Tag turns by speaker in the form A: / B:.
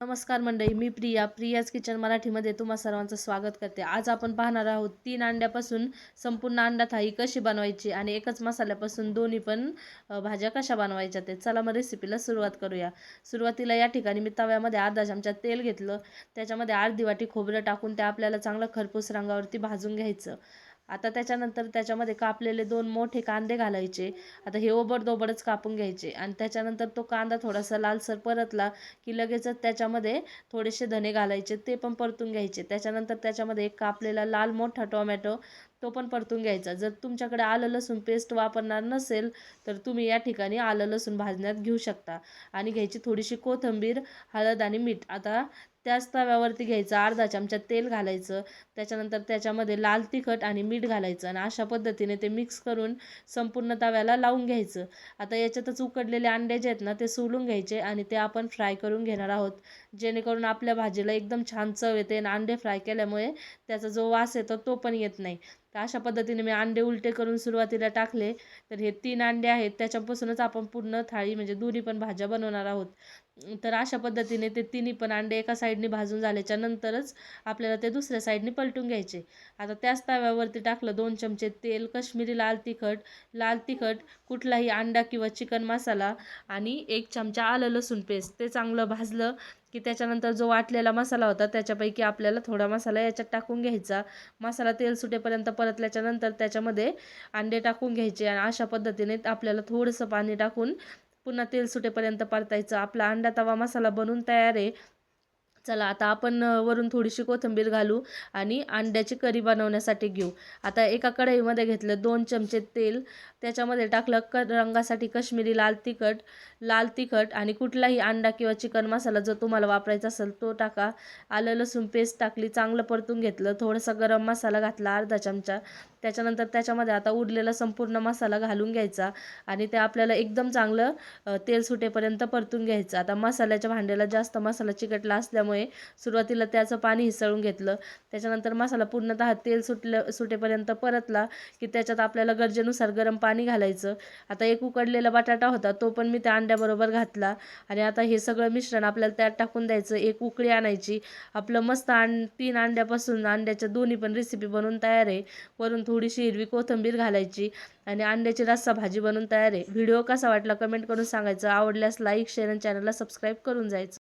A: नमस्कार मंडळी मी प्रिया. प्रियाज किचन मराठीमध्ये तुम्हा सर्वांचं स्वागत करते. आज आपण पाहणार आहोत तीन अंड्यापासून संपूर्ण अंडा थाळी कशी बनवायची आणि एकच मसाल्यापासून दोन्ही पण भाज्या कशा बनवायच्या ते चला मग रेसिपीला सुरुवात करूया. सुरुवातीला या ठिकाणी मी तव्यामध्ये अर्धा चमचा तेल घेतलं. त्याच्यामध्ये अर्धी वाटी खोबरं टाकून ते आपल्याला चांगलं खरपूस रंगावरती भाजून घ्यायचं. आता त्याच्यानंतर त्याच्यामध्ये कापलेले दोन मोठे कांदे घालायचे. आता हे ओबडदोबडच कापून घ्यायचे. आणि त्याच्यानंतर तो कांदा थोडासा लालसर परतला की लगेचच त्याच्यामध्ये थोडेसे धने घालायचे. ते पण परतून घ्यायचे. त्याच्यानंतर त्याच्यामध्ये एक कापलेला लाल मोठा टोमॅटो तो पण परतून घ्यायचा. जर तुमच्याकडे आलं लसूण पेस्ट वापरणार नसेल तर तुम्ही या ठिकाणी आलं लसूण भाजण्यात घेऊ शकता. आणि घ्यायची थोडीशी कोथिंबीर हळद आणि मीठ. आता त्याच तव्यावरती घ्यायचं अर्धा चमचा तेल घालायचं त्याच्यानंतर त्याच्यामध्ये लाल तिखट आणि मीठ घालायचं आणि अशा पद्धतीने ते मिक्स करून संपूर्ण तव्याला लावून घ्यायचं. आता याच्यातच उकडलेले अंडे जे आहेत ना ते सोलून घ्यायचे आणि ते आपण फ्राय करून घेणार आहोत. जेणेकरून आपल्या भाजीला एकदम छान चव येते आणि अंडे फ्राय केल्यामुळे त्याचा जो वास येतो तो पण येत नाही. तर अशा पद्धतीने मी अंडे उलटे करून सुरुवातीला टाकले. तर हे तीन अंडे आहेत त्याच्यापासूनच आपण पूर्ण थाळी म्हणजे दोन्ही पण भाज्या बनवणार आहोत. तर अशा पद्धतीने ते तिन्ही पण अंडे एका साईडने भाजून झाल्याच्या नंतरच आपल्याला ते दुसऱ्या साईडने पलटून घ्यायचे. आता त्याच तव्यावरती टाकलं दोन चमचे तेल कश्मीरी लाल तिखट. लाल तिखट कुठलाही अंडा किंवा चिकन मसाला आणि एक चमचा आलं लसूण पेस्ट ते चांगलं भाजलं की त्याच्यानंतर जो वाटलेला मसाला होता त्याच्यापैकी आपल्याला थोडा मसाला याच्यात टाकून घ्यायचा. मसाला तेल सुटेपर्यंत परतल्याच्यानंतर त्याच्यामध्ये अंडे टाकून घ्यायचे आणि अशा पद्धतीने आपल्याला थोडंसं पाणी टाकून पुन्हा तेल सुटेपर्यंत परतायचं. आपला अंडा तवा मसाला बनवून तयार आहे. चला आता आपण वरून थोडीशी कोथिंबीर घालू आणि अंड्याची करी बनवण्यासाठी घेऊ. आता एका कढईमध्ये घेतलं दोन चमचे तेल. त्याच्यामध्ये टाकलं क रंगासाठी कश्मीरी लाल तिखट लाल तिखट आणि कुठलाही अंडा किंवा चिकन मसाला जो तुम्हाला वापरायचा असेल तो टाका. आलं लसूण पेस्ट टाकली चांगलं परतून घेतलं. थोडासा गरम मसाला घातला अर्धा चमचा. त्याच्यानंतर त्याच्यामध्ये आता उरलेला संपूर्ण मसाला घालून घ्यायचा आणि ते आपल्याला एकदम चांगलं तेल सुटेपर्यंत परतून घ्यायचं. आता मसाल्याच्या भांड्याला जास्त मसाला चिकटला असल्यामुळे सुरुवातीला त्याचं पाणी हिसळून घेतलं. त्याच्यानंतर मसाला पूर्णतः तेल सुटलं सुटेपर्यंत परतला की त्याच्यात आपल्याला गरजेनुसार गरम पाणी घालायचं. आता एक उकडलेला बटाटा होता तो पण मी त्या अंड्याबरोबर घातला आणि आता हे सगळं मिश्रण आपल्याला त्यात टाकून द्यायचं. एक उकळी आणायची. आपलं मस्त अंड तीन अंड्यापासून अंड्याच्या दोन्ही पण रेसिपी बनवून तयार आहे. वरून थोडीशी हिरवी कोथिंबीर घालायची आणि अंड्याची रस्सा भाजी बनवून तयार आहे. व्हिडिओ कसा वाटला कमेंट करून सांगायचं. आवडल्यास लाईक शेअर आणि चॅनलला सबस्क्राईब करून जायचं.